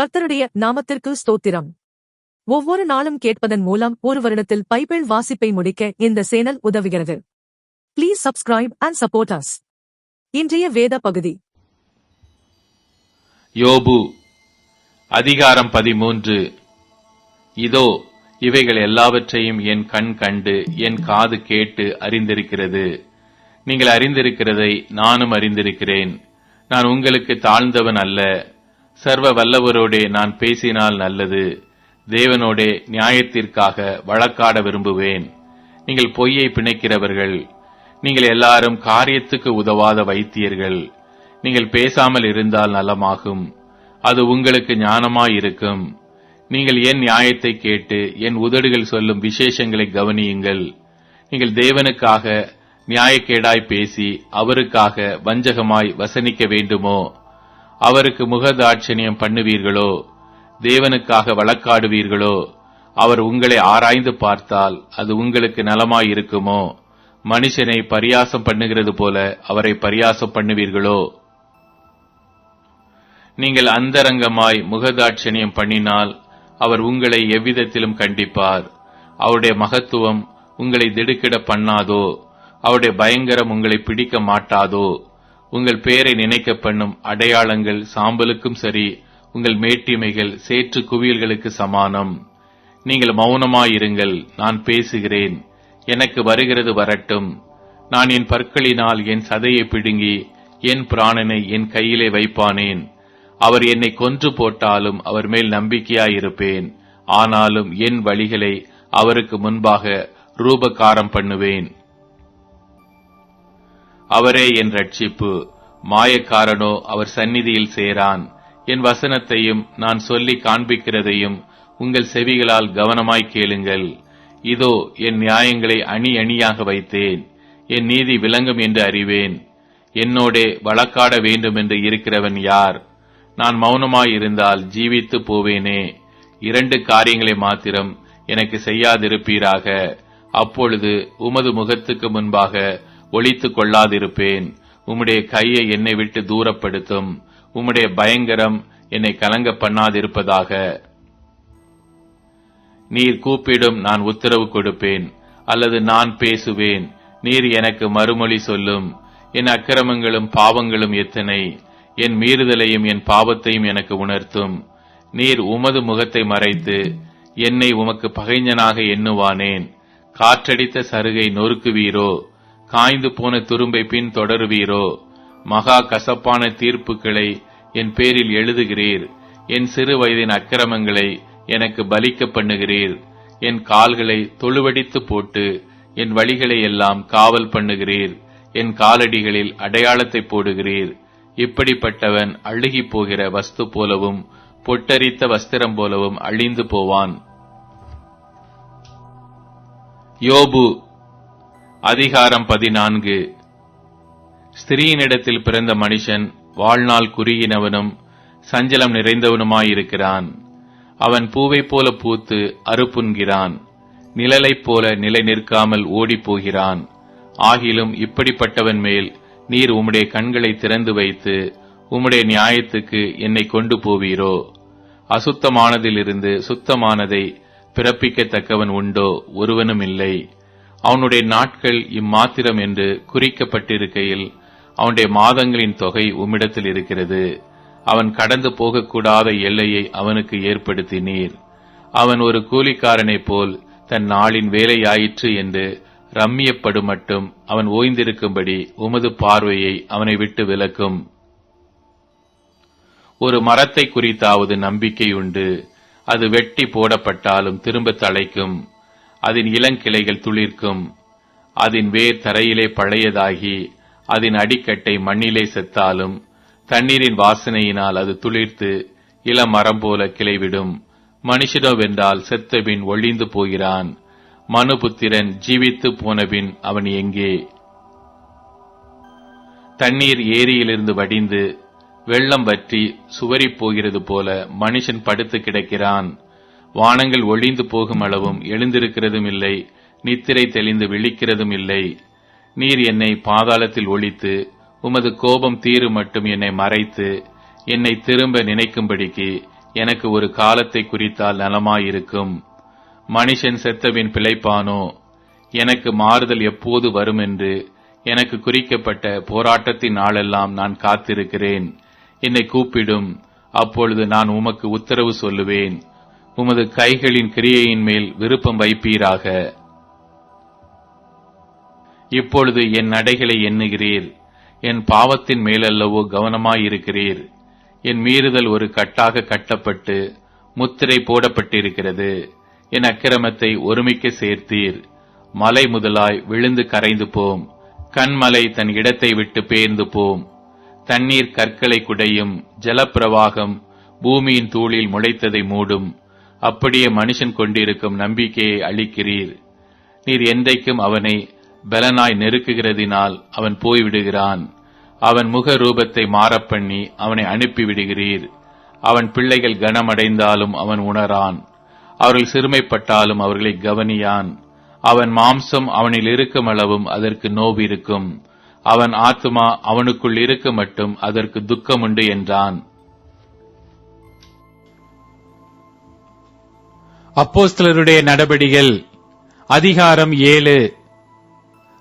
கர்த்தருடைய நாமத்திற்கு ஸ்தோத்திரம். ஒவ்வொரு நாளும் கேட்பதன் மூலம் ஒரு வருடத்தில் பைபிள் வாசிப்பை முடிக்க இந்த சேனல் உதவுகிறது. Please subscribe and support us இன்றைய வேத பகுதி. யோபு அதிகாரம் பதிமூன்று. இதோ இவைகள் எல்லாவற்றையும் என் கண் கண்டு என் காது கேட்டு அறிந்திருக்கிறது. நீங்கள் அறிந்திருக்கிறதை நானும் அறிந்திருக்கிறேன். நான் உங்களுக்கு தாழ்ந்தவன் அல்ல. சர்வ வல்லவரோடே நான் பேசினால் நல்லது. தேவனோடே நியாயத்திற்காக வழக்காட விரும்புவேன். நீங்கள் பொய்யை பிணைக்கிறவர்கள். நீங்கள் எல்லாரும் காரியத்துக்கு உதவாத வைத்தியர்கள். நீங்கள் பேசாமல் இருந்தால் நலமாகும். அது உங்களுக்கு ஞானமாயிருக்கும். நீங்கள் என் நியாயத்தை கேட்டு என் உதடுகள் சொல்லும் விசேஷங்களை கவனியுங்கள். நீங்கள் தேவனுக்காக நியாயக்கேடாய் பேசி அவருக்காக வஞ்சகமாய் வசனிக்க வேண்டுமோ? அவருக்கு முகதாட்சணியம் பண்ணுவீர்களோ? தேவனுக்காக வழக்காடுவீர்களோ? அவர் உங்களை ஆராய்ந்து பார்த்தால் அது உங்களுக்கு நலமாயிருக்குமோ? மனுஷனை பரியாசம் பண்ணுகிறது போல அவரை பரியாசம் பண்ணுவீர்களோ? நீங்கள் அந்தரங்கமாய் முகதாட்சணியம் பண்ணினால் அவர் உங்களை எவ்விதத்திலும் கண்டிப்பார். அவருடைய மகத்துவம் உங்களை திடுக்கிட பண்ணாதோ? அவருடைய பயங்கரம் உங்களை பிடிக்க மாட்டாதோ? உங்கள் பெயரை நினைக்க பண்ணும் அடையாளங்கள் சாம்பலுக்கும் சரி உங்கள் மேட்டிமைகள் சேற்று குவியல்களுக்கு சமானம். நீங்கள் மௌனமாயிருங்கள் நான் பேசுகிறேன் எனக்கு வருகிறது வரட்டும். நான் என் பற்களினால் என் சதையை பிடுங்கி என் பிராணனை என் கையிலே வைப்பானேன். அவர் என்னை கொன்று போட்டாலும் அவர் மேல் நம்பிக்கையாயிருப்பேன். ஆனாலும் என் வழிகளை அவருக்கு முன்பாக ரூபகாரம் பண்ணுவேன். அவரே என் ரட்சிப்பு. மாயக்காரனோ அவர் சந்நிதியில் சேரான். என் வசனத்தையும் நான் சொல்லி காண்பிக்கிறதையும் உங்கள் செவிகளால் கவனமாய் கேளுங்கள். இதோ என் நியாயங்களை அணி அணியாக வைத்தேன். என் நீதி விளங்கும் என்று அறிவேன். என்னோடே வழக்காட வேண்டும் என்று இருக்கிறவன் யார்? நான் மௌனமாயிருந்தால் ஜீவித்து போவேனே. இரண்டு காரியங்களை மாத்திரம் எனக்கு செய்யாதிருப்பீராக. அப்பொழுது உமது முகத்துக்கு முன்பாக ஒழித்து கொள்ளாதிருப்பேன். உம்முடைய கையை என்னை விட்டு தூரப்படுத்தும். உம்முடைய பயங்கரம் என்னை கலங்க பண்ணாதிருப்பதாக. நீர் கூப்பிடும் நான் உத்தரவு கொடுப்பேன். அல்லது நான் பேசுவேன். நீர் எனக்கு மறுமொழி சொல்லும். என் அக்கிரமங்களும் பாவங்களும் எத்தனை. என் மீறுதலையும் என் பாவத்தையும் எனக்கு உணர்த்தும். நீர் உமது முகத்தை மறைத்து என்னை உமக்கு பகைஞனாக எண்ணுவானேன். காற்றடித்த சருகை நொறுக்குவீரோ. காய்ந்து போன துரும்பை பின் தொடருவீரோ? மகா கசப்பான தீர்ப்புகளை என் பேரில் எழுதுகிறீர். என் சிறு வயதின் அக்கிரமங்களை எனக்கு பலிக்க பண்ணுகிறீர். என் கால்களை தொழுவடித்து போட்டு என் வழிகளை எல்லாம் காவல் பண்ணுகிறீர். என் காலடிகளில் அடையாளத்தை போடுகிறீர். இப்படிப்பட்டவன் அழுகி போகிற வஸ்து போலவும் பொட்டரித்த வஸ்திரம் போலவும் அழிந்து போவான். யோபு அதிகாரம் பதினான்கு. ஸ்திரீயினிடத்தில் பிறந்த மனுஷன் வாழ்நாள் குறுகினவனும் சஞ்சலம் நிறைந்தவனுமாயிருக்கிறான். அவன் பூவைப் போல பூத்து அறுப்புண்கிறான். நிழலைப் போல நிலை நிற்காமல் ஓடிப் போகிறான் ஆகிலும் இப்படிப்பட்டவன் மேல் நீர் உம்முடைய கண்களை திறந்து வைத்து உம்முடைய நியாயத்துக்கு என்னை கொண்டு போவீரோ? அசுத்தமானதிலிருந்து சுத்தமானதை பிறப்பிக்கத்தக்கவன் உண்டோ? ஒருவனும் இல்லை அவனுடைய நாட்கள் இம்மாத்திரம் என்று குறிக்கப்பட்டிருக்கையில் அவனுடைய மாதங்களின் தொகை உம்மிடத்தில் இருக்கிறது. அவன் கடந்து போகக்கூடாத எல்லையை அவனுக்கு ஏற்படுத்தினீர். அவன் ஒரு கூலிக்காரனைப் போல் தன் நாளின் வேலையாயிற்று என்று ரம்மியப்படு மட்டும் அவன் ஓய்ந்திருக்கும்படி உமது பார்வையை அவனை விட்டு விலக்கும். ஒரு மரத்தை குறித்தாவது நம்பிக்கை உண்டு. அது வெட்டி போடப்பட்டாலும் திரும்ப தழைக்கும் அதன் இளங்கிளைகள் துளிர்க்கும். அதன் வேர் தரையிலே பழையதாகி அதன் அடிக்கட்டை மண்ணிலே செத்தாலும் தண்ணீரின் வாசனையினால் அது துளிர்த்து இளமரம் போல கிளைவிடும். மனுஷனோவென்றால் செத்தபின் ஒளிந்து போகிறான். மனுபுத்திரன் ஜீவித்து போனபின் அவன் எங்கே? தண்ணீர் ஏரியிலிருந்து வடிந்து வெள்ளம் வற்றி சுவரிப் போகிறது போல மனுஷன் படுத்து கிடக்கிறான். வானங்கள் ஒளிந்து போகும் அளவும் எழுந்திருக்கிறதும் இல்லை நித்திரை தெளிந்து விழிக்கிறதும் இல்லை. நீர் என்னை பாதாளத்தில் ஒழித்து உமது கோபம் தீரு மட்டும் என்னை மறைத்து என்னை திரும்ப நினைக்கும்படிக்கு எனக்கு ஒரு காலத்தை குறித்தால் நலமாயிருக்கும். மனுஷன் செத்தவின் பிழைப்பானோ? எனக்கு மாறுதல் எப்போது வரும் என்று எனக்கு குறிக்கப்பட்ட போராட்டத்தின் நாளெல்லாம் நான் காத்திருக்கிறேன். என்னை கூப்பிடும் அப்பொழுது நான் உமக்கு உத்தரவு சொல்லுவேன். உமது கைகளின் கிரியையின் மேல் விருப்பம் வைப்பீராக. இப்பொழுது என் நடைகளை எண்ணுகிறீர். என் பாவத்தின் மேலல்லவோ கவனமாயிருக்கிறீர். என் மீறுதல் ஒரு கட்டாக கட்டப்பட்டு முத்திரை போடப்பட்டிருக்கிறது. என் அக்கிரமத்தை ஒருமிக்க சேர்த்தீர். மலை முதலாய் விழுந்து கரைந்து போம். கண்மலை தன் இடத்தை விட்டு பேர்ந்து போம். தண்ணீர் கற்களை குடையும் ஜலப்பிரவாகம் பூமியின் தூளில் முளைத்ததை மூடும். அப்படியே மனுஷன் கொண்டிருக்கும் நம்பிக்கையை அளிக்கிறீர். நீர் என்றைக்கும் அவனை பலனாய் நெருக்குகிறதினால் அவன் போய்விடுகிறான். அவன் முக ரூபத்தை மாறப்பண்ணி அவனை அனுப்பிவிடுகிறீர். அவன் பிள்ளைகள் கனமடைந்தாலும் அவன் உணரான். அவர்கள் சிறுமைப்பட்டாலும் அவர்களை கவனியான். அவன் மாம்சம் அவனில் இருக்கும் அளவும் அதற்கு நோவு இருக்கும் அவன் ஆத்துமா அவனுக்குள் இருக்க மட்டும் அதற்கு துக்கமுண்டு என்றான். அப்போஸ்தலருடைய நடபடிகள். அதிகாரம் ஏழு.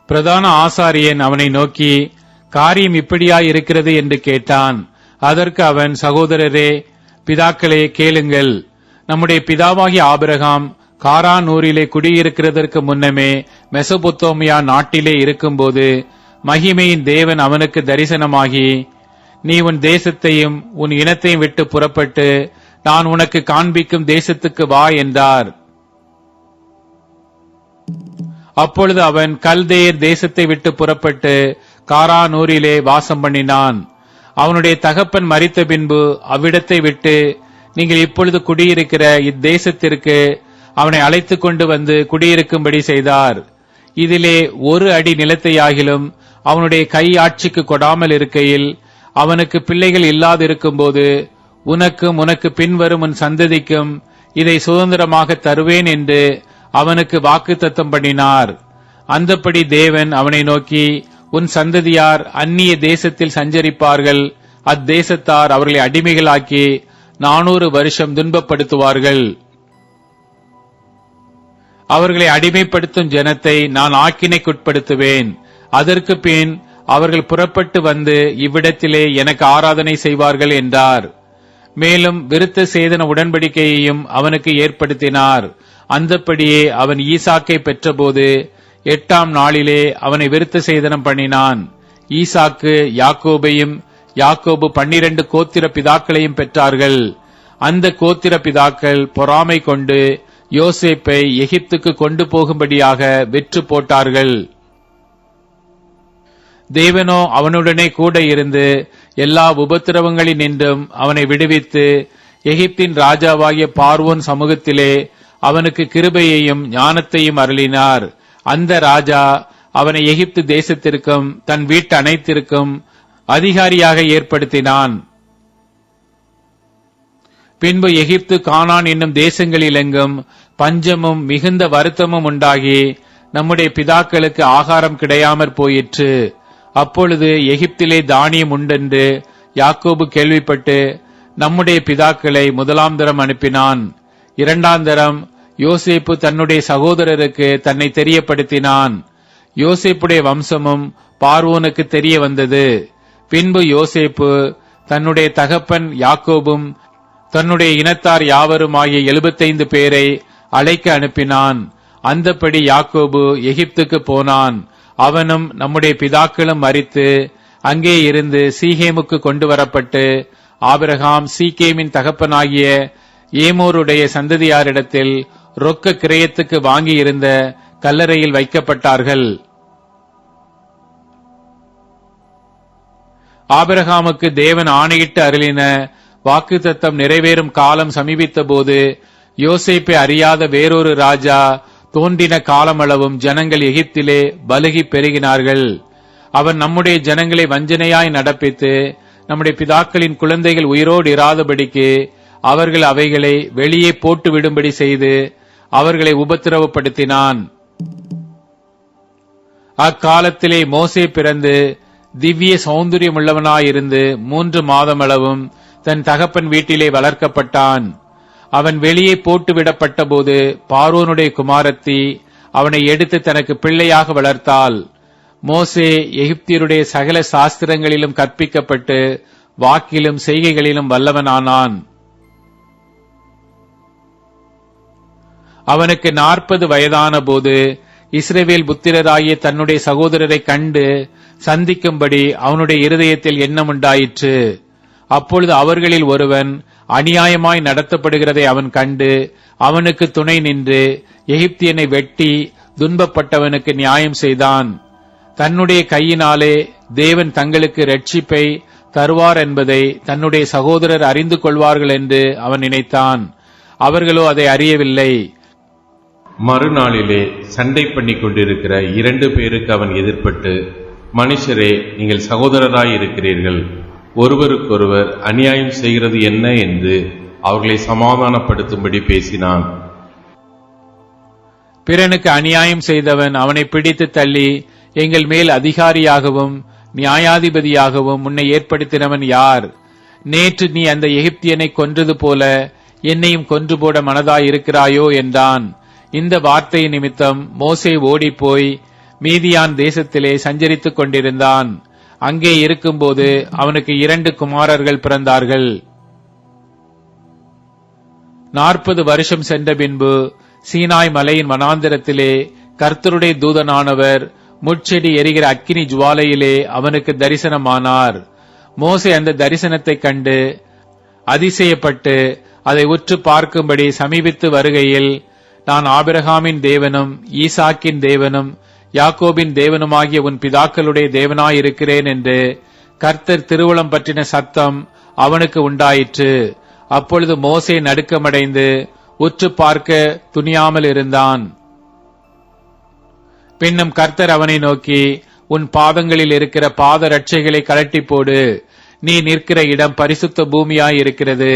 பிரதான ஆசாரியன் அவனை நோக்கி காரியம் இப்படியா இருக்கிறது என்று கேட்டான். அதற்கு அவன் சகோதரரே பிதாக்களே கேளுங்கள். நம்முடைய பிதாவாகிய ஆபிரகாம் காரானூரிலே குடியிருக்கிறதற்கு முன்னமே மெசபொத்தோமியா நாட்டிலே இருக்கும்போது மகிமையின் தேவன் அவனுக்கு தரிசனமாகி நீ உன் தேசத்தையும் உன் இனத்தையும் விட்டு புறப்பட்டு நான் உனக்கு காண்பிக்கும் தேசத்துக்கு வா என்றார். அப்பொழுது அவன் கல்தேயர் தேசத்தை விட்டு புறப்பட்டு காரானூரிலே வாசம் பண்ணினான். அவனுடைய தகப்பன் மறித்த பின்பு அவ்விடத்தை விட்டு நீங்கள் இப்பொழுது குடியிருக்கிற இத்தேசத்திற்கு அவனை அழைத்துக் கொண்டு வந்து குடியிருக்கும்படி செய்தார். இதிலே ஒரு அடி நிலத்தையாகிலும் அவனுடைய கை ஆட்சிக்கு கொடாமல் இருக்கையில் அவனுக்கு பிள்ளைகள் இல்லாதிருக்கும்போது உனக்கும் உனக்கு பின்வரும் உன் சந்ததிக்கும் இதை சுதந்திரமாக தருவேன் என்று அவனுக்கு வாக்குத்தத்தம் பண்ணினார். அந்தப்படி தேவன் அவனை நோக்கி உன் சந்ததியார் அந்நிய தேசத்தில் சஞ்சரிப்பார்கள். அத்தேசத்தார் அவர்களை அடிமைகளாக்கி நானூறு வருஷம் துன்பப்படுத்துவார்கள். அவர்களை அடிமைப்படுத்தும் ஜனத்தை நான் ஆக்கினைக்குட்படுத்துவேன். அதற்கு பின் அவர்கள் புறப்பட்டு வந்து இவ்விடத்திலே எனக்கு ஆராதனை செய்வார்கள் என்றார். மேலும் விருத்த சேதன உடன்படிக்கையையும் அவனுக்கு ஏற்படுத்தினார். அந்தப்படியே அவன் ஈசாக்கை பெற்றபோது எட்டாம் நாளிலே அவனை விருத்த சேதனம் பண்ணினான். ஈசாக்கு யாக்கோபையும் யாக்கோபு பன்னிரண்டு கோத்திர பிதாக்களையும் பெற்றார்கள். அந்த கோத்திர பிதாக்கள் பொறாமை கொண்டு யோசேப்பை எகிப்துக்கு கொண்டு போகும்படியாக வெற்று போட்டார்கள். தேவனோ அவனுடனே கூட இருந்து எல்லா உபத்திரவங்களில் நின்றும் அவனை விடுவித்து எகிப்தின் ராஜாவாகிய பார்வோன் சமூகத்திலே அவனுக்கு கிருபையையும் ஞானத்தையும் அருளினார். அந்த ராஜா அவனை எகிப்து தேசத்திற்கும் தன் வீட்டு அனைத்திற்கும் அதிகாரியாக ஏற்படுத்தினான். பின்பு எகிப்து கானான் என்னும் தேசங்களிலெங்கும் பஞ்சமும் மிகுந்த வருத்தமும் உண்டாகி நம்முடைய பிதாக்களுக்கு ஆகாரம் கிடையாமற் போயிற்று. அப்பொழுது எகிப்திலே தானியம் உண்டென்று யாக்கோபு கேள்விப்பட்டு நம்முடைய பிதாக்களை முதலாம் தரம் அனுப்பினான். இரண்டாம் தரம் யோசேப்பு தன்னுடைய சகோதரருக்கு தன்னை தெரியப்படுத்தினான். யோசேப்புடைய வம்சமும் பார்வோனுக்கு தெரிய வந்தது. பின்பு யோசேப்பு தன்னுடைய தகப்பன் யாக்கோபும் தன்னுடைய இனத்தார் யாவரும் ஆகிய எழுபத்தைந்து பேரை அழைக்க அனுப்பினான். அந்தப்படி யாக்கோபு எகிப்துக்கு போனான். அவனும் நம்முடைய பிதாக்களும் மறித்து அங்கே இருந்து சீகேமுக்கு கொண்டு வரப்பட்டு ஆபிரகாம் சீகேமின் தகப்பனாகிய ஏமோருடைய சந்ததியாரிடத்தில் ரொக்க கிரயத்துக்கு வாங்கியிருந்த கல்லறையில் வைக்கப்பட்டார்கள். ஆபிரகாமுக்கு தேவன் ஆணையிட்டு அருளின வாக்குத்தத்தம் நிறைவேறும் காலம் சமீபித்த போது யோசேப்பை அறியாத வேறொரு ராஜா தோன்றின காலமளவும் ஜனங்கள் எகிப்திலே பலுகி பெருகினார்கள். அவன் நம்முடைய ஜனங்களை வஞ்சனையாய் நடப்பித்து நம்முடைய பிதாக்களின் குழந்தைகள் உயிரோடு இராதபடிக்கு அவர்கள் அவைகளை வெளியே போட்டு விடும்படி செய்து அவர்களை உபத்திரவப்படுத்தினான். அக்காலத்திலே மோசே பிறந்து திவ்ய சௌந்தரியமுள்ளவனாயிருந்து மூன்று மாதமளவும் தன் தகப்பன் வீட்டிலே வளர்க்கப்பட்டான். அவன் வெளியே போட்டுவிடப்பட்ட போது பார்வோனுடைய குமாரத்தி அவனை எடுத்து தனக்கு பிள்ளையாக வளர்த்தாள். மோசே எகிப்தியருடைய சகல சாஸ்திரங்களிலும் கற்பிக்கப்பட்டு வாக்கிலும் செய்கைகளிலும் வல்லவனானான். அவனுக்கு நாற்பது வயதான போது இஸ்ரேவேல் புத்திரராகிய தன்னுடைய சகோதரரை கண்டு சந்திக்கும்படி அவனுடைய இருதயத்தில் எண்ணம் உண்டாயிற்று. அப்பொழுது அவர்களில் ஒருவன் அநியாயமாய் நடத்தப்படுகிறதை அவன் கண்டு அவனுக்கு துணை நின்று எகிப்தியனை வெட்டி துன்பப்பட்டவனுக்கு நியாயம் செய்தான். தன்னுடைய கையினாலே தேவன் தங்களுக்கு ரட்சிப்பை தருவார் என்பதை தன்னுடைய சகோதரர் அறிந்து கொள்வார்கள் என்று அவன் நினைத்தான். அவர்களோ அதை அறியவில்லை. மறுநாளிலே சண்டை பண்ணி கொண்டிருக்கிற இரண்டு பேருக்கு அவன் எதிர்ப்பட்டு மனுஷரே நீங்கள் சகோதரராய் இருக்கிறீர்கள். ஒருவருக்கொருவர் அநியாயம் செய்கிறது என்ன என்று அவர்களை சமாதானப்படுத்தும்படி பேசினான். பிறனுக்கு அநியாயம் செய்தவன் அவனை பிடித்து தள்ளி எங்கள் மேல் அதிகாரியாகவும் நியாயாதிபதியாகவும் உன்னை ஏற்படுத்தினவன் யார்? நேற்று நீ அந்த எகிப்தியனை கொன்றது போல என்னையும் கொன்று போட மனதாய் இருக்கிறாயோ என்றான். இந்த வார்த்தை நிமித்தம் மோசே ஓடிப்போய் மீதியான் தேசத்திலே சஞ்சரித்துக் கொண்டிருந்தான். அங்கே இருக்கும்போது அவனுக்கு இரண்டு குமாரர்கள் பிறந்தார்கள். நாற்பது வருஷம் சென்ற பின்பு சீனாய் மலையின் வனாந்திரத்திலே கர்த்தருடைய தூதனானவர் முட்செடி எரிகிற அக்கினி ஜுவாலையிலே அவனுக்கு தரிசனமானார். மோசை அந்த தரிசனத்தைக் கண்டு அதிசயப்பட்டு அதை உற்று பார்க்கும்படி சமீபித்து வருகையில் நான் ஆபிரகாமின் தேவனும் ஈசாக்கின் தேவனும் யாக்கோபின் தேவனுமாகிய உன் பிதாக்களுடைய தேவனாயிருக்கிறேன் என்று கர்த்தர் திருவுளம் பற்றின சத்தம் அவனுக்கு உண்டாயிற்று. அப்பொழுது மோசே நடுக்கமடைந்து உற்று பார்க்க துணியாமல் இருந்தான். பின்னும் கர்த்தர் அவனை நோக்கி உன் பாதங்களில் இருக்கிற பாத ரட்சைகளை கலட்டி போடு நீ நிற்கிற இடம் பரிசுத்த பூமியாய் இருக்கிறது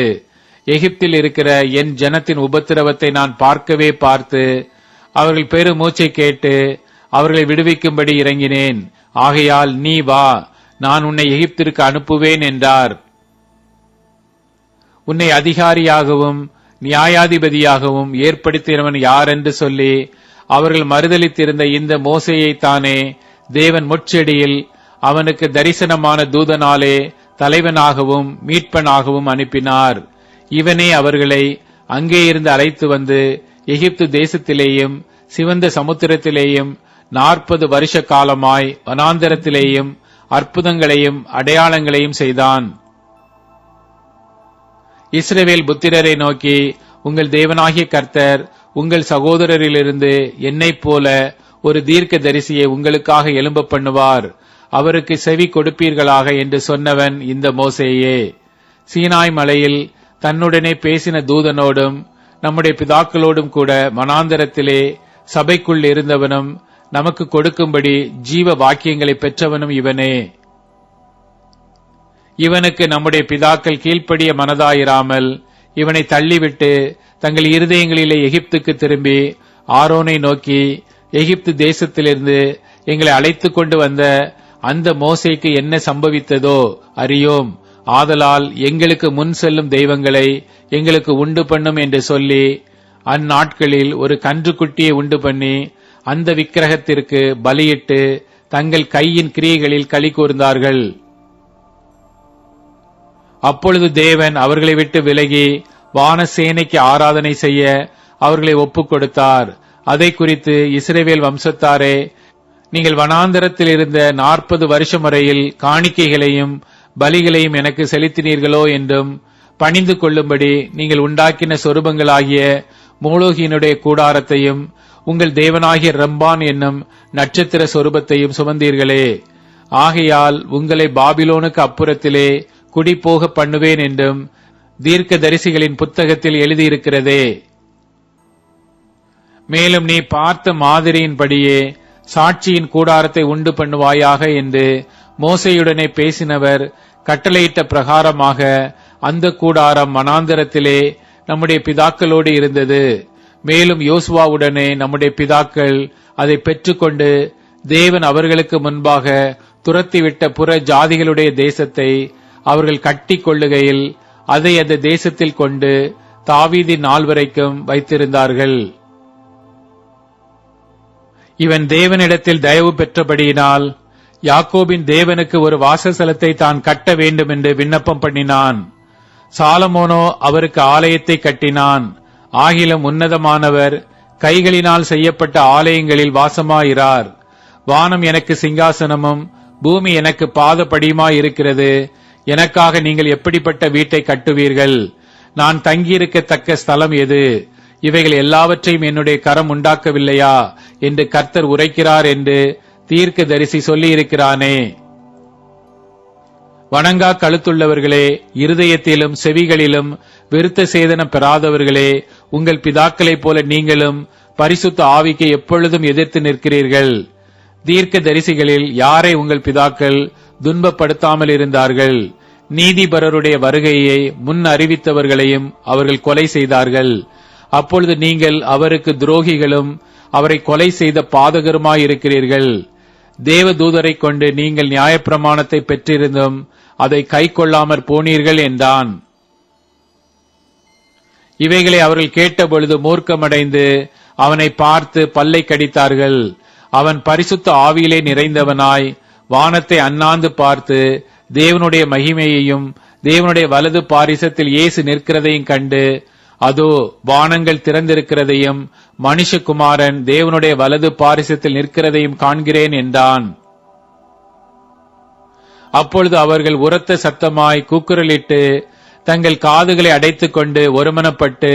எகிப்தில் இருக்கிற என் ஜனத்தின் உபத்திரவத்தை நான் பார்க்கவே பார்த்து அவர்கள் பெரு மூச்சை கேட்டு அவர்களை விடுவிக்கும்படி இறங்கினேன். ஆகையால் நீ வா நான் உன்னை எகிப்திற்கு அனுப்புவேன் என்றார். உன்னை அதிகாரியாகவும் நியாயாதிபதியாகவும் ஏற்படுத்தினவன் யார் என்று சொல்லி அவர்கள் மறுதலித்திருந்த இந்த மோசையை தானே தேவன் முட்செடியில் அவனுக்கு தரிசனமான தூதனாலே தலைவனாகவும் மீட்பனாகவும் அனுப்பினார். இவனே அவர்களை அங்கே இருந்து அழைத்து வந்து எகிப்து தேசத்திலேயும் சிவந்த சமுத்திரத்திலேயும் நாற்பது வருஷ காலமாய் வனாந்தரத்திலேயும் அற்புதங்களையும் அடையாளங்களையும் செய்தான். இஸ்ரவேல் புத்திரரை நோக்கி உங்கள் தேவனாகிய கர்த்தர் உங்கள் சகோதரரிலிருந்து என்னை போல ஒரு தீர்க்க தரிசியை உங்களுக்காக எழும்ப பண்ணுவார். அவருக்கு செவி கொடுப்பீர்களாக என்று சொன்னவன் இந்த மோசேயே. சீனாய் மலையில் தன்னுடனே பேசின தூதனோடும் நம்முடைய பிதாக்களோடும் கூட மனாந்தரத்திலே சபைக்குள் இருந்தவனும் நமக்கு கொடுக்கும்படி ஜீவ வாக்கியங்களை பெற்றவனும் இவனே. இவனுக்கு நம்முடைய பிதாக்கள் கீழ்ப்படிய மனதாயிராமல் இவனை தள்ளிவிட்டு தங்கள் இருதயங்களிலே எகிப்துக்கு திரும்பி ஆரோனை நோக்கி எகிப்து தேசத்திலிருந்து எங்களை அழைத்து கொண்டு வந்த அந்த மோசைக்கு என்ன சம்பவித்ததோ அறியோம். ஆதலால் எங்களுக்கு முன் செல்லும் தெய்வங்களை எங்களுக்கு உண்டு பண்ணும் என்று சொல்லி அந்நாட்களில் ஒரு கன்றுக்குட்டியை உண்டு பண்ணி அந்த விக்கிரகத்திற்கு பலியிட்டு தங்கள் கையின் கிரியைகளில் களி கூர்ந்தார்கள். அப்பொழுது தேவன் அவர்களை விட்டு விலகி வானசேனைக்கு ஆராதனை செய்ய அவர்களை ஒப்புக் கொடுத்தார். அதை குறித்து இஸ்ரேவேல் வம்சத்தாரே நீங்கள் வனாந்தரத்தில் இருந்த நாற்பது வருஷம் வரையில் காணிக்கைகளையும் பலிகளையும் எனக்கு செலுத்தினீர்களோ என்றும் பணிந்து கொள்ளும்படி நீங்கள் உண்டாக்கின சொரூபங்களாகிய மூலோகியினுடைய கூடாரத்தையும் உங்கள் தேவனாகிய ரம்பான் என்னும் நட்சத்திர சொரூபத்தையும் சுமந்தீர்களே. ஆகையால் உங்களை பாபிலோனுக்கு அப்புறத்திலே குடிபோக பண்ணுவேன் என்றும் தீர்க்க தரிசிகளின் புத்தகத்தில் எழுதியிருக்கிறதே. மேலும் நீ பார்த்த மாதிரியின்படியே சாட்சியின் கூடாரத்தை உண்டு பண்ணுவாயாக என்று மோசையுடனே பேசினவர் கட்டளையிட்ட பிரகாரமாக அந்த கூடாரம் மனாந்தரத்திலே நம்முடைய பிதாக்களோடு இருந்தது. மேலும் யோசுவாவுடனே நம்முடைய பிதாக்கள் அதை பெற்றுக்கொண்டு தேவன் அவர்களுக்கு முன்பாக துரத்திவிட்ட புற ஜாதிகளுடைய தேசத்தை அவர்கள் கட்டி கொள்ளுகையில் அதை அந்த தேசத்தில் கொண்டு தாவீதி நாள் வரைக்கும் வைத்திருந்தார்கள். இவன் தேவனிடத்தில் தயவு பெற்றபடியினால் யாக்கோபின் தேவனுக்கு ஒரு வாசஸ்தலத்தை தான் கட்ட வேண்டும் என்று விண்ணப்பம் பண்ணினான். சாலமோனோ அவருக்கு ஆலயத்தை கட்டினான். ஆகிலும் உன்னதமானவர் கைகளினால் செய்யப்பட்ட ஆலயங்களில் வாசமாயிரார். வானம் எனக்கு சிங்காசனமும் பூமி எனக்கு பாதப்படியுமாயிருக்கிறது எனக்காக நீங்கள் எப்படிப்பட்ட வீட்டை கட்டுவீர்கள்? நான் தங்கியிருக்கத்தக்க ஸ்தலம் எது? இவைகள் எல்லாவற்றையும் என்னுடைய கரம் உண்டாக்கவில்லையா? என்று கர்த்தர் உரைக்கிறார் என்று தீர்க்க தரிசி சொல்லியிருக்கிறானே. வணங்கா கழுத்துள்ளவர்களே இருதயத்திலும் செவிகளிலும் விருத்த சேதனம் பெறாதவர்களே உங்கள் பிதாக்களைப் போல நீங்களும் பரிசுத்த ஆவிக்கு எப்பொழுதும் எதிர்த்து நிற்கிறீர்கள். தீர்க்க தரிசிகளில் யாரை உங்கள் பிதாக்கள் துன்பப்படுத்தாமல் இருந்தார்கள்? நீதிபரருடைய வருகையை முன் அறிவித்தவர்களையும் அவர்கள் கொலை செய்தார்கள். அப்பொழுது நீங்கள் அவருக்கு துரோகிகளும் அவரை கொலை செய்த பாதகருமாயிருக்கிறீர்கள் தேவதூதரை கொண்டு நீங்கள் நியாயப்பிரமாணத்தை பெற்றிருந்தும் அதை கை கொள்ளாமற் போனீர்கள் என்றான். இவைகளை அவர்கள் கேட்டபொழுது மூர்க்கமடைந்து அவனை பார்த்து பல்லை கடித்தார்கள். அவன் பரிசுத்த ஆவியிலே நிறைந்தவனாய் வானத்தை அண்ணாந்து பார்த்து தேவனுடைய மகிமையையும் தேவனுடைய வலது பாரிசத்தில் இயேசு நிற்கிறதையும் கண்டு அதோ வானங்கள் திறந்திருக்கிறதையும் மனுஷகுமாரன் தேவனுடைய வலது பாரிசத்தில் நிற்கிறதையும் காண்கிறேன் என்றான். அப்பொழுது அவர்கள் உரத்த சத்தமாய் கூக்குரலிட்டு தங்கள் காதுகளை அடைத்துக் கொண்டு ஒருமனப்பட்டு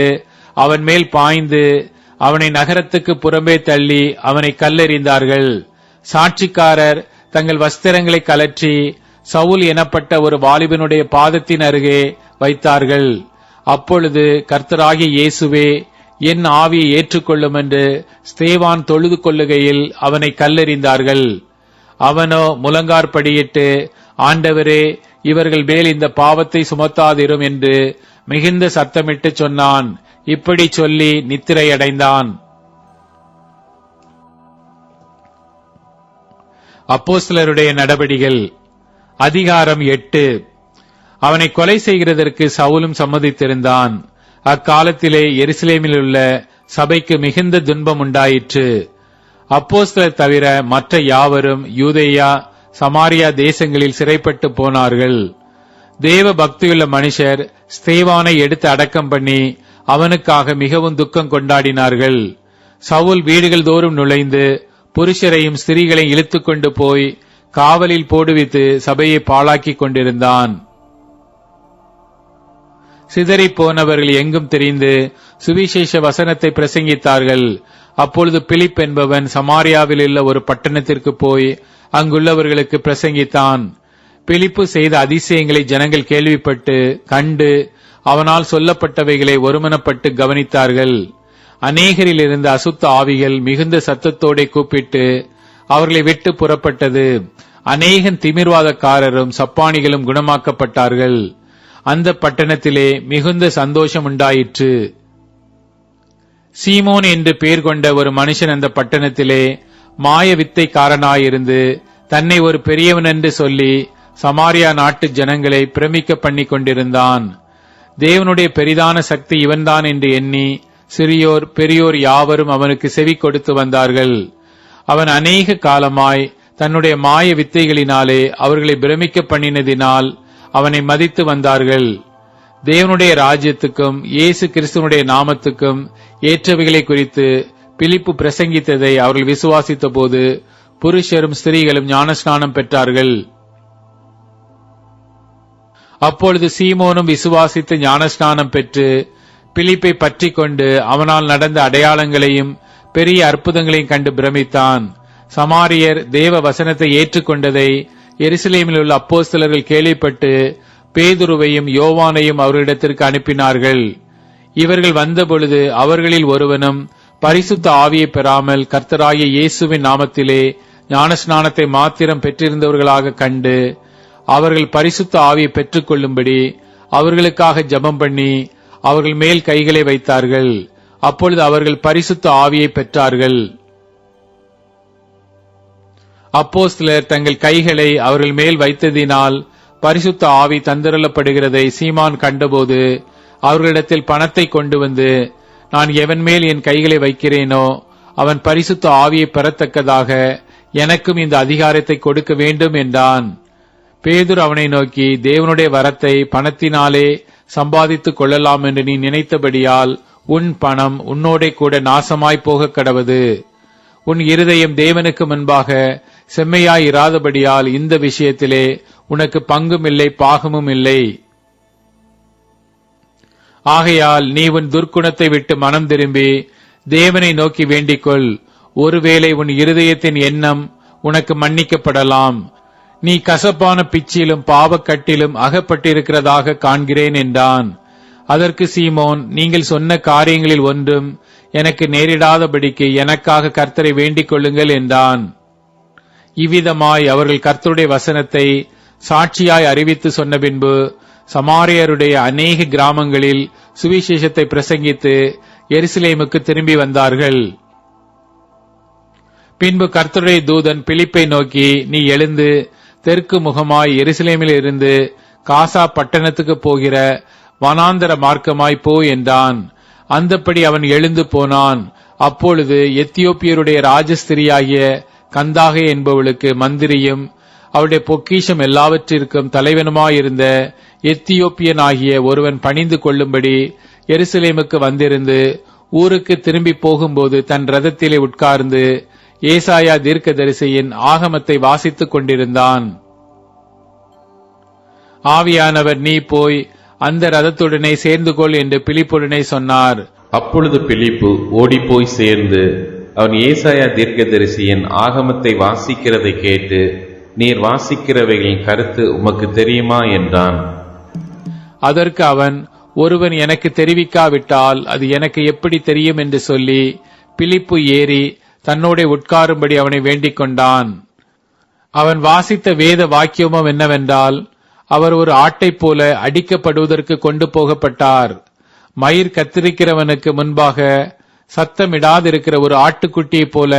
அவன் மேல் பாய்ந்து அவனை நகரத்துக்கு புறம்பே தள்ளி அவனை கல்லெறிந்தார்கள். சாட்சிக்காரர் தங்கள் வஸ்திரங்களை கலற்றி சவுல் எனப்பட்ட ஒரு வாலிபனுடைய பாதத்தின் அருகே வைத்தார்கள். அப்பொழுது கர்த்தராகிய இயேசுவே என் ஆவியை ஏற்றுக்கொள்ளும் என்று ஸ்தேவான் தொழுது கொள்ளுகையில் அவனை கல்லெறிந்தார்கள். அவனோ முழங்கார்படியிட்டு ஆண்டவரே இவர்கள் மேல் இந்த பாவத்தை சுமத்தாதிரும் என்று மிகுந்த சத்தமிட்டு சொன்னான். இப்படி சொல்லி நித்திரையடைந்தான். அப்போஸ்தலருடைய நடபடிகள் அதிகாரம் எட்டு. அவனை கொலை செய்கிறதற்கு சவுலும் சம்மதித்திருந்தான். அக்காலத்திலே எருசலேமில் உள்ள சபைக்கு மிகுந்த துன்பம் உண்டாயிற்று அப்போஸ்தலர் தவிர மற்ற யாவரும் யூதேயா சமாரியா தேசங்களில் சிறைப்பட்டு போனார்கள். தேவ பக்தியுள்ள மனுஷர் ஸ்தேவானை எடுத்து அடக்கம் பண்ணி அவனுக்காக மிகவும் துக்கம் கொண்டாடினார்கள். சவுல் வீடுகள் தோறும் நுழைந்து புருஷரையும் ஸ்திரீகளையும் இழுத்துக்கொண்டு போய் காவலில் போடுவித்து சபையை பாழாக்கிக் கொண்டிருந்தான். சிதறி போனவர்கள் எங்கும் தெரிந்து சுவிசேஷ வசனத்தை பிரசங்கித்தார்கள். அப்பொழுது பிலிப் என்பவன் சமாரியாவில் உள்ள ஒரு பட்டணத்திற்கு போய் அங்குள்ளவர்களுக்கு பிரசங்கித்தான். பிலிப்பு செய்த அதிசயங்களை ஜனங்கள் கேள்விப்பட்டு கண்டு அவனால் சொல்லப்பட்டவைகளை ஒருமனப்பட்டு கவனித்தார்கள். அநேகரில் இருந்த அசுத்த ஆவிகள் மிகுந்த சத்தத்தோட கூப்பிட்டு அவர்களை விட்டு புறப்பட்டது. அநேகன் திமிர்வாதக்காரரும் சப்பானிகளும் குணமாக்கப்பட்டார்கள். அந்த பட்டணத்திலே மிகுந்த சந்தோஷம் உண்டாயிற்று. சீமோன் என்று பெயர் கொண்ட ஒரு மனுஷன் அந்த பட்டணத்திலே மாய வித்தைக்காரனாயிருந்து தன்னை ஒரு பெரியவன் என்று சொல்லி சமாரியா நாட்டு ஜனங்களை பிரமிக்க பண்ணி கொண்டிருந்தான். தேவனுடைய பெரிதான சக்தி இவன்தான் என்று எண்ணி சிறியோர் பெரியோர் யாவரும் அவனுக்கு செவி கொடுத்து வந்தார்கள். அவன் அநேக காலமாய் தன்னுடைய மாய வித்தைகளினாலே அவர்களை பிரமிக்க பண்ணினதினால் அவனை மதித்து வந்தார்கள். தேவனுடைய ராஜ்யத்துக்கும் இயேசு கிறிஸ்துவனுடைய நாமத்துக்கும் ஏற்றவைகளை குறித்து பிலிப்பு பிரசங்கித்ததை அவர்கள் விசுவாசித்த போது புருஷரும் ஸ்திரீகளும் ஞானஸ்நானம் பெற்றார்கள். அப்பொழுது சீமோனும் விசுவாசித்து ஞானஸ்நானம் பெற்று பிலிப்பை பற்றி கொண்டு அவனால் நடந்த அடையாளங்களையும் பெரிய அற்புதங்களையும் கண்டு பிரமித்தான். சமாரியர் தேவ வசனத்தை ஏற்றுக்கொண்டதை எருசலேமில் உள்ள அப்போஸ்தலர்கள் கேள்விப்பட்டு பேதுருவையும் யோவானையும் அவரிடத்திற்கு அனுப்பினார்கள். இவர்கள் வந்தபொழுது அவர்களில் ஒருவனும் பரிசுத்த ஆவியை பெறாமல் கர்த்தராகிய இயேசுவின் நாமத்திலே ஞானஸ்நானத்தை மாத்திரம் பெற்றிருந்தவர்களாக கண்டு அவர்கள் பரிசுத்த ஆவியை பெற்றுக் கொள்ளும்படி அவர்களுக்காக ஜெபம் பண்ணி அவர்கள் மேல் கைகளை வைத்தார்கள். அப்பொழுது அவர்கள் பரிசுத்த ஆவியை பெற்றார்கள். அப்போஸ்தலர் தங்கள் கைகளை அவர்கள் மேல் வைத்ததினால் பரிசுத்த ஆவி தந்திரலப்படுகிறதை சீமான் கண்டபோது அவர்களிடத்தில் பணத்தை கொண்டு வந்து நான் எவன் மேல் என் கைகளை வைக்கிறேனோ அவன் பரிசுத்த ஆவியை பெறத்தக்கதாக எனக்கும் இந்த அதிகாரத்தை கொடுக்க வேண்டும் என்றான். பேதுர் அவனை நோக்கி தேவனுடைய வரத்தை பணத்தினாலே சம்பாதித்துக் கொள்ளலாம் என்று நீ நினைத்தபடியால் உன் பணம் உன்னோடே கூட நாசமாய் போகக் கடவது. உன் இருதயம் தேவனுக்கு முன்பாக செம்மையாய் இராதபடியால் இந்த விஷயத்திலே உனக்கு பங்கும் இல்லை பாகமும் இல்லை. ஆகையால் நீ உன் துர்க்குணத்தை விட்டு மனம் திரும்பி தேவனை நோக்கி வேண்டிக்கொள். ஒருவேளை உன் இருதயத்தின் எண்ணம் உனக்கு மன்னிக்கப்படலாம். நீ கசப்பான பிச்சிலும் பாவக்கட்டிலும் அகப்பட்டிருக்கிறதாக காண்கிறேன் என்றான். அதற்கு சீமோன் நீங்கள் சொன்ன காரியங்களில் ஒன்றும் எனக்கு நேரிடாதபடிக்கு எனக்காக கர்த்தரை வேண்டிக் கொள்ளுங்கள் என்றான். இவ்விதமாய் அவர்கள் கர்த்தருடைய வசனத்தை சாட்சியாய் அறிவித்து சொன்ன பின்பு சமாரியருடைய அநேக கிராமங்களில் சுவிசேஷத்தை பிரசங்கித்து எருசலேமுக்கு திரும்பி வந்தார்கள். பின்பு கர்த்தருடைய தூதன் பிலிப்பை நோக்கி நீ எழுந்து தெற்கு முகமாய் எருசலேமில் இருந்து காசா பட்டணத்துக்கு போகிற வனாந்தர மார்க்கமாய் போ என்றான். அந்தப்படி அவன் எழுந்து போனான். அப்பொழுது எத்தியோப்பியருடைய ராஜஸ்திரியாகிய கந்தாகை என்பவளுக்கு மந்திரியும் அவருடைய பொக்கிஷம் எல்லாவற்றிற்கும் தலைவனுமாயிருந்த எத்தியோப்பியன் ஆகிய ஒருவன் பணிந்து கொள்ளும்படி எருசலேமுக்கு வந்திருந்து ஊருக்கு திரும்பி போகும்போது தன் ரதத்திலே உட்கார்ந்து ஏசாயா தீர்க்கதரிசியின் ஆகமத்தை வாசித்துக் கொண்டிருந்தான். ஆவியானவர் நீ போய் அந்த ரதத்துடனே சேர்ந்து கொள் என்று பிலிப்புடனே சொன்னார். அப்பொழுது பிலிப்பு ஓடிப்போய் சேர்ந்து அவன் ஏசாயா தீர்க்கதரிசியின் ஆகமத்தை வாசிக்கிறதை கேட்டு நீர் வாசிக்கிறவைகளின் கருத்து உமக்கு தெரியுமா என்றான். அதற்கு அவன் ஒருவன் எனக்கு தெரிவிக்காவிட்டால் அது எனக்கு எப்படி தெரியும்? என்று சொல்லி பிலிப்பு ஏறி தன்னோட உட்காரும்படி அவனை வேண்டிக் கொண்டான். அவன் வாசித்த வேத வாக்கியமும் என்னவென்றால் அவர் ஒரு ஆட்டைப் போல அடிக்கப்படுவதற்கு கொண்டு போகப்பட்டார். மயிர் கத்திரிக்கிறவனுக்கு முன்பாக சத்தமிடாதிருக்கிற ஒரு ஆட்டுக்குட்டியைப் போல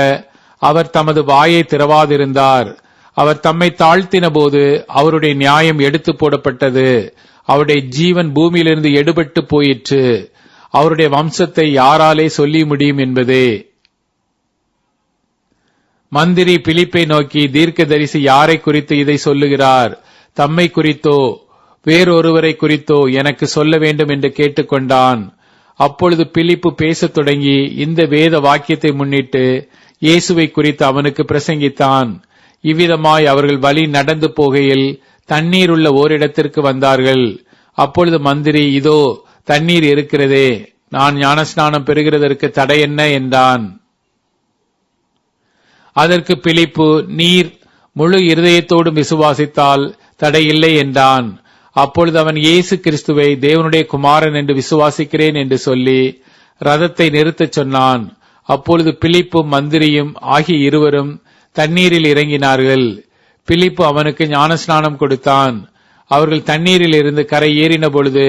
அவர் தமது வாயை திறவாதிருந்தார். அவர் தம்மை தாழ்த்தின போது அவருடைய நியாயம் எடுத்து போடப்பட்டது. அவருடைய ஜீவன் பூமியிலிருந்து எடுபட்டு போயிற்று. அவருடைய வம்சத்தை யாராலே சொல்லி முடியும் என்பதே. மந்திரி பிலிப்பை நோக்கி தீர்க்க தரிசி யாரை குறித்து இதை சொல்லுகிறார்? தம்மை குறித்தோ வேறொருவரை குறித்தோ எனக்கு சொல்ல வேண்டும் என்று கேட்டுக்கொண்டான். அப்பொழுது பிலிப்பு பேசத் தொடங்கி இந்த வேத வாக்கியத்தை முன்னிட்டு இயேசுவை குறித்து அவனுக்கு பிரசங்கித்தான். இவ்விதமாய் அவர்கள் வழி நடந்து போகையில் தண்ணீர் உள்ள ஓரிடத்திற்கு வந்தார்கள். அப்பொழுது மந்திரி இதோ தண்ணீர் இருக்கிறதே. நான் ஞானஸ்நானம் பெறுகிறதற்கு தடை என்ன? என்றான். அதற்கு பிலிப்பு நீர் முழு இருதயத்தோடும் விசுவாசித்தால் தடையில்லை என்றான். அப்பொழுது அவன் இயேசு கிறிஸ்துவை தேவனுடைய குமாரன் என்று விசுவாசிக்கிறேன் என்று சொல்லி ரதத்தை நிறுத்தச் சொன்னான். அப்பொழுது பிலிப்பும் மந்திரியும் ஆகிய இருவரும் தண்ணீரில் இறங்கினார்கள். பிலிப்பு அவனுக்கு ஞானஸ்நானம் கொடுத்தான். அவர்கள் தண்ணீரில் இருந்து கரை ஏறின பொழுது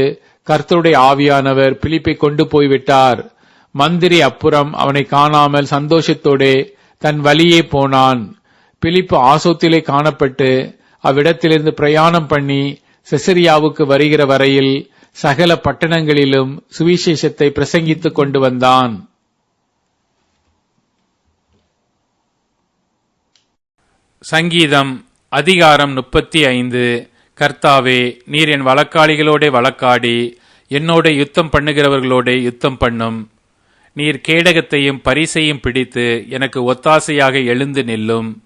கர்த்தருடைய ஆவியானவர் பிலிப்பை கொண்டு போய்விட்டார் மந்திரி அப்புறம் அவனை காணாமல் சந்தோஷத்தோடே தன் வழியே போனான். பிலிப்பு ஆசோத்திலே காணப்பட்டு அவ்விடத்திலிருந்து பிரயாணம் பண்ணி செசரியாவுக்கு வருகிற வரையில் சகல பட்டணங்களிலும் சுவிசேஷத்தை பிரசங்கித்துக் கொண்டு வந்தான். சங்கீதம் அதிகாரம் முப்பத்தி ஐந்து. கர்த்தாவே நீர் என் வழக்காளிகளோட வழக்காடி என்னோட யுத்தம் பண்ணுகிறவர்களோட யுத்தம் பண்ணும். நீர் கேடகத்தையும் பரிசையும் பிடித்து எனக்கு ஒத்தாசையாக எழுந்து நில்லும்.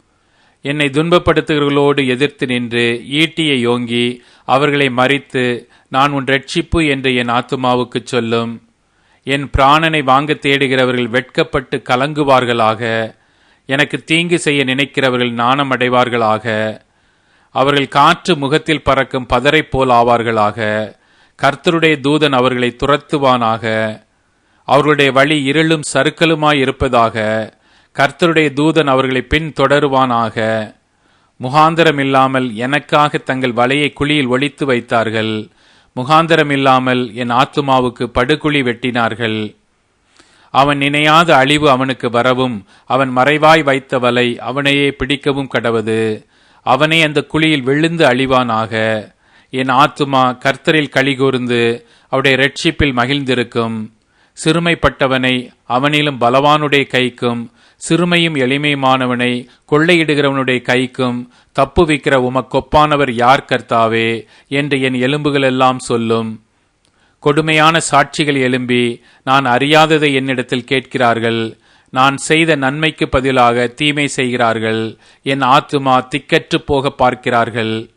என்னை துன்பப்படுத்துகிறவர்களோடு எதிர்த்து நின்று ஈட்டியை யோங்கி அவர்களை மறித்து நான் உன் ரட்சிப்பு என்று என் ஆத்துமாவுக்குச் சொல்லும். என் பிராணனை வாங்க தேடுகிறவர்கள் வெட்கப்பட்டு கலங்குவார்களாக எனக்கு தீங்கு செய்ய நினைக்கிறவர்கள் நாணம் அடைவார்களாக அவர்கள் காற்று முகத்தில் பறக்கும் பதரை போல் ஆவார்களாக கர்த்தருடைய தூதன் அவர்களை துரத்துவானாக அவர்களுடைய வழி இருளும் சறுக்கலுமாய் இருப்பதாக கர்த்தருடைய தூதன் அவர்களை பின் தொடருவானாக முகாந்திரம் இல்லாமல் எனக்காக தங்கள் வலையை குழியில் ஒழித்து வைத்தார்கள் முகாந்திரம் இல்லாமல் என் ஆத்துமாவுக்கு படுகுழி வெட்டினார்கள். அவன் நினையாத அழிவு அவனுக்கு வரவும் அவன் மறைவாய் வைத்த வலை அவனையே பிடிக்கவும் கடவது. அவனே அந்த குழியில் விழுந்து அழிவானாக. என் ஆத்துமா கர்த்தரில் கலிகூர்ந்து அவருடைய ரட்சிப்பில் மகிழ்ந்திருக்கும். சிறுமைப்பட்டவனை அவனிலும் பலவானுடைய கைக்கும் சிறுமையும் எளிமையுமானவனை கொள்ளையிடுகிறவனுடைய கைக்கும் தப்புவிக்கிற உமக்கொப்பானவர் யார் கர்த்தாவே? என்று என் எலும்புகளெல்லாம் சொல்லும். கொடுமையான சாட்சிகள் எழும்பி நான் அறியாததை என்னிடத்தில் கேட்கிறார்கள். நான் செய்த நன்மைக்கு பதிலாக தீமை செய்கிறார்கள். என் ஆத்துமா திக்கற்று போக பார்க்கிறார்கள்.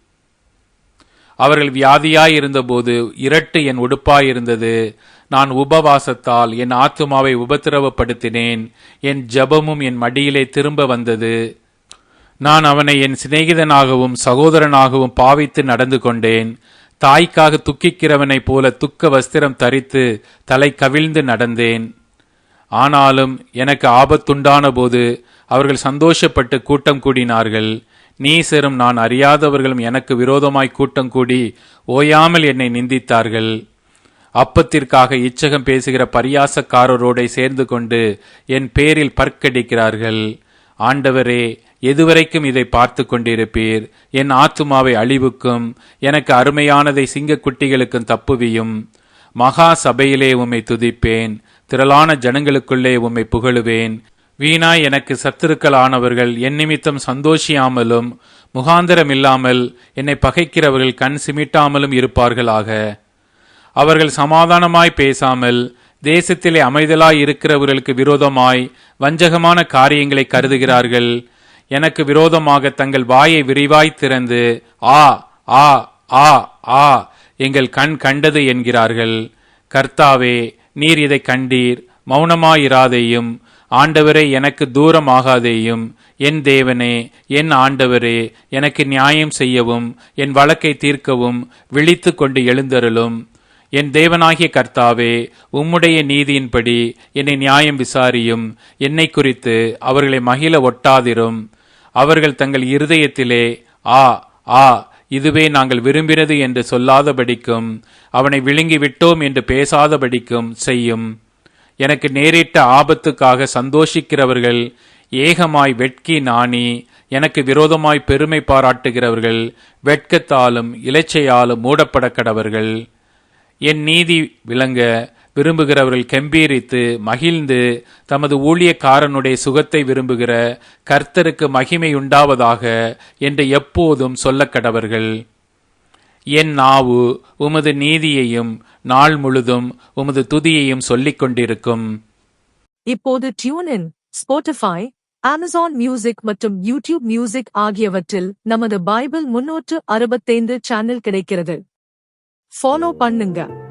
அவர்கள் வியாதியாயிருந்தபோது இரட்டு என் உடுப்பாயிருந்தது. நான் உபவாசத்தால் என் ஆத்துமாவை உபத்திரவப்படுத்தினேன். என் ஜெபமும் என் மடியிலே திரும்ப வந்தது. நான் அவனை என் சிநேகிதனாகவும் சகோதரனாகவும் பாவித்து நடந்து கொண்டேன். தாய்க்காக துக்கிக்கிறவனைப் போல துக்க வஸ்திரம் தரித்து தலை கவிழ்ந்து நடந்தேன். ஆனாலும் எனக்கு ஆபத்துண்டான போது அவர்கள் சந்தோஷப்பட்டு கூட்டம் கூடினார்கள். நீசரும் நான் அறியாதவர்களும் எனக்கு விரோதமாய் கூட்டம் கூடி ஓயாமல் என்னை நிந்தித்தார்கள். அப்பத்திற்காக இச்சகம் பேசுகிற பரியாசக்காரரோடை சேர்ந்து கொண்டு என் பேரில் பற்கடிக்கிறார்கள். ஆண்டவரே எதுவரைக்கும் இதை பார்த்து கொண்டிருப்பீர். என் ஆத்துமாவை அழிவுக்கும் எனக்கு அருமையானதை சிங்கக்குட்டிகளுக்கும் தப்புவியும். மகா சபையிலே உம்மை துதிப்பேன். திரளான ஜனங்களுக்குள்ளே உம்மை புகழுவேன். வீணாய் எனக்கு சத்துருக்களானவர்கள் என் நிமித்தம் சந்தோஷியாமலும் முகாந்தரம் இல்லாமல் என்னை பகைக்கிறவர்கள் கண் சிமிட்டாமலும் இருப்பார்களாக. அவர்கள் சமாதானமாய் பேசாமல் தேசத்திலே அமைதலாய் இருக்கிறவர்களுக்கு விரோதமாய் வஞ்சகமான காரியங்களை கருதுகிறார்கள். எனக்கு விரோதமாக தங்கள் வாயை விரிவாய் திறந்து ஆ ஆ ஆ ஆ எங்கள் கண் கண்டது என்கிறார்கள். கர்த்தாவே நீர் இதை கண்டீர். மௌனமாயிராதேயும். ஆண்டவரே எனக்கு தூரமாகாதேயும். என் தேவனே என் ஆண்டவரே எனக்கு நியாயம் செய்யவும் என் வழக்கை தீர்க்கவும் விழித்து கொண்டு எழுந்தருளும். என் தேவனாகிய கர்த்தாவே உம்முடைய நீதியின்படி என்னை நியாயம் விசாரியும். என்னை குறித்து அவர்களை மகிழ ஒட்டாதிரும். அவர்கள் தங்கள் இருதயத்திலே ஆ ஆ இதுவே நாங்கள் விரும்பினது என்று சொல்லாதபடிக்கும் அவனை விழுங்கிவிட்டோம் என்று பேசாதபடிக்கும் செய்யும். எனக்கு நேரிட்ட ஆபத்துக்காக சந்தோஷிக்கிறவர்கள் ஏகமாய் வெட்கி நாணி எனக்கு விரோதமாய் பெருமை பாராட்டுகிறவர்கள் வெட்கத்தாலும் இலச்சையாலும் மூடப்பட கடவர்கள் என் நீதி விளங்க விரும்புகிறவர்கள் கெம்பீரித்து மகிழ்ந்து தமது ஊழியக்காரனுடைய சுகத்தை விரும்புகிற கர்த்தருக்கு மகிமை உண்டாவதாக என்று எப்போதும் சொல்லக்கடவர்கள். என் நாவு உமது நீதியையும் நாள் முழுதும் உமது துதியையும் சொல்லிக் கொண்டிருக்கும். இப்போது டியூனின் ஸ்போட்டிஃபை அமேசான் மியூசிக் மற்றும் யூடியூப் மியூசிக் ஆகியவற்றில் நமது பைபிள் முன்னூற்று அறுபத்தைந்து சேனல் கிடைக்கிறது. ஃபாலோ பண்ணுங்க.